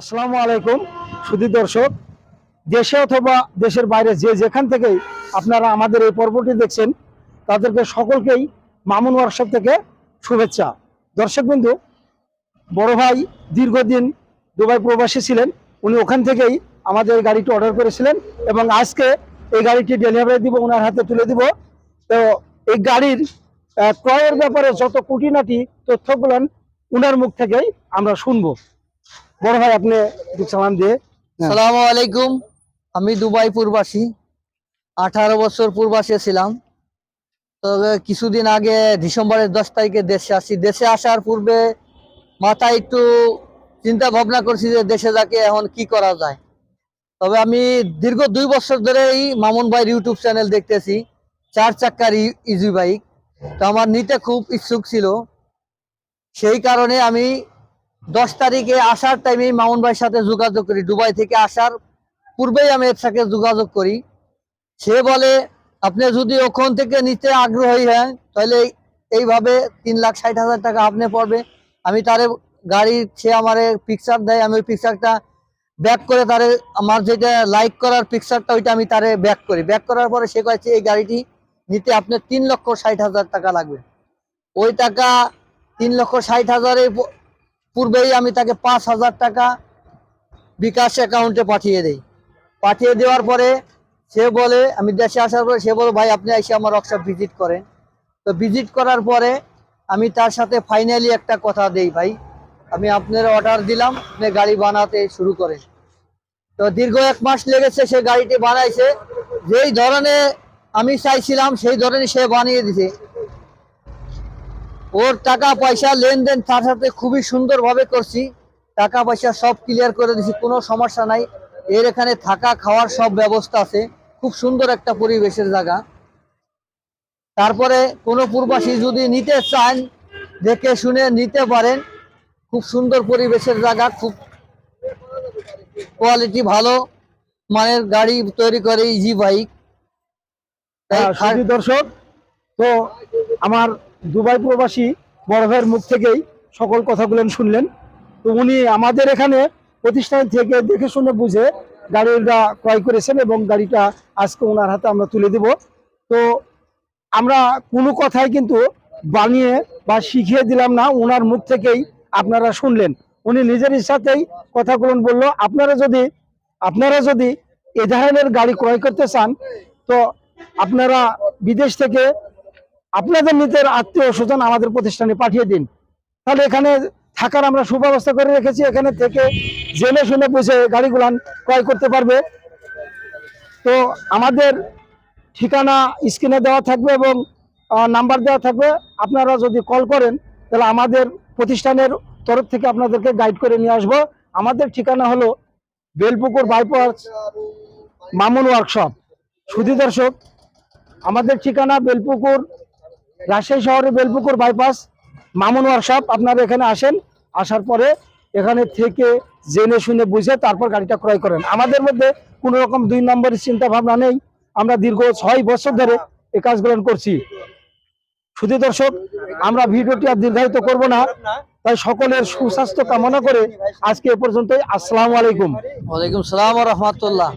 আসসালামু আলাইকুম, সুধী দর্শক। দেশে অথবা দেশের বাইরে যে যেখান থেকেই আপনারা আমাদের এই পর্বটি দেখছেন, তাদেরকে সকলকেই মামুন ওয়ার্কশপ থেকে শুভেচ্ছা। দর্শক বন্ধু, বড় ভাই দীর্ঘদিন দুবাই প্রবাসী ছিলেন, উনি ওখান থেকেই আমাদের গাড়িটি অর্ডার করেছিলেন এবং আজকে এই গাড়িটি ডেলিভারি দিব ওনার হাতে তুলে দিব। তো এই গাড়ির ক্রয়ের ব্যাপারে যত খুঁটিনাটি তথ্যগুলো উনার মুখ থেকেই আমরা শুনব। বড় ভাই, আপনি সালাম দিয়ে হ্যাঁ। সালামু আলাইকুম। আমি দুবাই পূর্বাসী, আঠারো বছর পূর্বাসী ছিলাম। তবে কিছুদিন আগে ডিসেম্বরের দশ তারিখে দেশে আসি। দেশে আসার পূর্বে মাথায় একটু চিন্তা ভাবনা করছি যে দেশে যাকে এখন কি করা যায়। তবে আমি দীর্ঘ দুই বছর ধরেই মামুন ভাইয়ের ইউটিউব চ্যানেল দেখতেছি, চার চাক্কার ইজি বাইক। তো আমার নিতে খুব ইচ্ছুক ছিল। সেই কারণে আমি দশ তারিখে আসার টাইমে মামুন ভাইয়ের সাথে যোগাযোগ করি, দুবাই থেকে আসার পূর্বেই আমি এর সাথে যোগাযোগ করি। সে বলে, আপনি যদি ওখান থেকে নিতে আগ্রহী হন তাহলে এইভাবে তিন লাখ ষাট হাজার টাকা আপনি পড়বে। আমি তারে গাড়ি, সে আমার পিকচার দেয়, আমি ওই পিকচারটা ব্যাক করে তারে আমার যেটা লাইক করার পিকচারটা ওইটা আমি তারে ব্যাক করি। ব্যাক করার পরে সে কয়েছে, এই গাড়িটি নিতে আপনার তিন লক্ষ ষাট হাজার টাকা লাগবে। ওই টাকা তিন লক্ষ ষাট হাজারের প- পূর্বেই আমি তাকে পাঁচ হাজার টাকা বিকাশ অ্যাকাউন্টে পাঠিয়ে দেই। পাঠিয়ে দেওয়ার পরে সে বলে, আমি দেশে আসার পরে সে বলে, ভাই, আপনি এসে আমার ওয়ার্কশপ ভিজিট করেন। তো ভিজিট করার পরে আমি তার সাথে ফাইনালি একটা কথা দেই, ভাই, আমি আপনার অর্ডার দিলাম, আপনি গাড়ি বানাতে শুরু করেন। তো দীর্ঘ এক মাস লেগেছে সে গাড়িটি বানাইছে। যেই ধরনের আমি চাইছিলাম, সেই ধরনের সে বানিয়ে দিছে। ওর টাকা পয়সা লেনদেন তার সাথে খুবই সুন্দরভাবে করছি। টাকা পয়সা সব ক্লিয়ার করে দিছি কোনো সমস্যা নাই। এর এখানে থাকা খাওয়ার সব ব্যবস্থা আছে। খুব সুন্দর একটা পরিবেশের জায়গা। তারপরে কোনো পূর্বাসী যদি নিতে চান দেখে শুনে নিতে পারেন। খুব সুন্দর পরিবেশের জায়গা খুব কোয়ালিটি ভালো মানের গাড়ি তৈরি করে ইজি বাইক হ্যাঁ, দর্শক তো আমার দুবাই প্রবাসী বড় ভাইয়ের মুখ থেকেই সকল কথাগুলো শুনলেন। তো উনি আমাদের এখানে প্রতিষ্ঠান থেকে দেখে শুনে বুঝে গাড়িটা ক্রয় করেছেন এবং গাড়িটা আজকে ওনার হাতে আমরা তুলে দিব। তো আমরা কোনো কথাই কিন্তু বানিয়ে বা শিখিয়ে দিলাম না, ওনার মুখ থেকেই আপনারা শুনলেন। উনি নিজের ইচ্ছাতেই কথাগুলো বলল, আপনারা যদি আপনারা যদি এ ধরনের গাড়ি ক্রয় করতে চান, তো আপনারা বিদেশ থেকে আপনাদের নিজের আত্মীয় স্বজন আমাদের প্রতিষ্ঠানে পাঠিয়ে দিন। তাহলে এখানে থাকার আমরা সুব্যবস্থা করে রেখেছি, এখানে থেকে জেনে শুনে বুঝে গাড়িগুলান ক্রয় করতে পারবে। তো আমাদের ঠিকানা স্ক্রিনে দেওয়া থাকবে এবং নাম্বার দেওয়া থাকবে। আপনারা যদি কল করেন, তাহলে আমাদের প্রতিষ্ঠানের তরফ থেকে আপনাদেরকে গাইড করে নিয়ে আসব। আমাদের ঠিকানা হলো বেলপুকুর বাইপাস মামুন ওয়ার্কশপ সুধী দর্শক, আমাদের ঠিকানা বেলপুকুর রাজশাহী শহরে বেলপুকুর বাইপাস মামুন ওয়ার্কশপ আপনারা এখানে আসেন, আসার পরে এখানে থেকে জেনে শুনে বুঝে তারপর গাড়িটা ক্রয় করেন। আমাদের মধ্যে কোনো রকম দুই নম্বরের চিন্তা ভাবনা নেই। আমরা দীর্ঘ ছয় বছর ধরে এই কাজগুলো করছি। শুধু দর্শক, আমরা ভিডিওটি আর দীর্ঘায়িত করব না। তাই সকলের সুস্বাস্থ্য কামনা করে আজকে এ পর্যন্তই। আসসালামু আলাইকুম। ওয়ালাইকুম সালাম রহমতুল্লাহ।